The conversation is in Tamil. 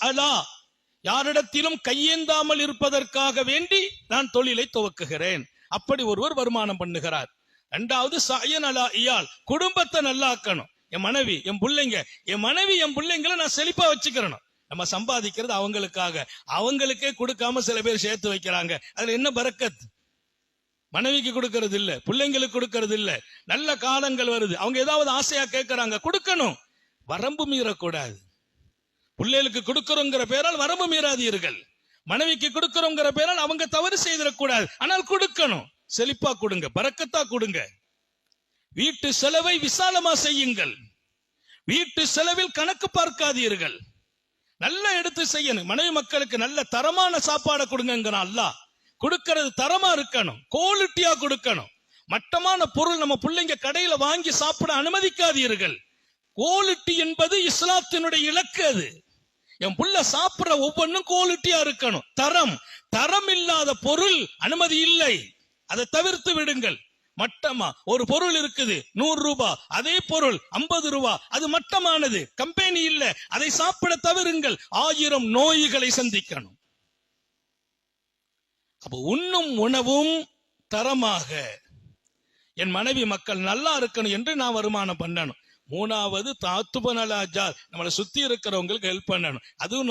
அலா யாரிடத்திலும் கையேந்தாமல் இருப்பதற்காக வேண்டி நான் தொழிலை துவக்குகிறேன். அப்படி ஒருவர் வருமானம் பண்ணுகிறார். இரண்டாவது சாயன் அலா இயால் குடும்பத்தை நல்லாக்கணும். என் மனைவி என் பிள்ளைங்க என் மனைவி என் பிள்ளைங்களை நான் செழிப்பா வச்சுக்கிறணும். நம்ம சம்பாதிக்கிறது அவங்களுக்காக. அவங்களுக்கே கொடுக்காம சில பேர் சேர்த்து வைக்கிறாங்க. அதுல என்ன பரக்கத் மனைவிக்கு கொடுக்கறது இல்ல பிள்ளைங்களுக்கு கொடுக்கறது இல்ல. நல்ல காலங்கள் வருது. அவங்க ஏதாவது ஆசையா கேட்கறாங்க கொடுக்கணும். வரம்பு மீறக்கூடாது. பிள்ளைகளுக்கு கொடுக்கிறோங்கிற பேரால் வரம்பு மீறாதீர்கள். மனைவிக்கு கொடுக்கிறோங்கிற பேரால் அவங்க தவறு செய்திடக்கூடாது. ஆனால் கொடுக்கணும். செழிப்பா கொடுங்க. பறக்கத்தா கொடுங்க. வீட்டு செலவை விசாலமா செய்யுங்கள். வீட்டு செலவில் கணக்கு பார்க்காதீர்கள். நல்லா எடுத்து செய்யணும். மனைவி மக்களுக்கு நல்ல தரமான சாப்பாடை கொடுங்கிறான் அல்லாஹ் கொடுக்கறது தரமா இருக்கணும். குவாலிட்டியா கொடுக்கணும். மட்டமான பொருள் நம்ம பிள்ளைங்க கடையில வாங்கி சாப்பிட அனுமதிக்காதீர்கள். குவாலிட்டி என்பது இஸ்லாத்தினுடைய இலக்கு அது. என் புள்ள சாப்பிடுற ஒவ்வொன்றும் குவாலிட்டியா இருக்கணும். தரம். தரம் இல்லாத பொருள் அனுமதி இல்லை. அதை தவிர்த்து விடுங்கள். மட்டமா. ஒரு பொருள் இருக்குது. நூறு ரூபாய் அதே பொருள் ஐம்பது ரூபாய் அது மட்டமானது. கம்பெனி இல்ல. அதை சாப்பிட தவிருங்கள். ஆயிரம் நோய்களை சந்திக்கணும். அப்ப உண்ணும் உணவும் தரமாக. என் மனைவி மக்கள் நல்லா இருக்கணும் என்று நான் வருமானம் பண்ணணும். மூணாவது தாத்துபனலாஜா நம்மளை சுத்தி இருக்கிறவங்களுக்கு ஹெல்ப் பண்ணணும். அதுவும்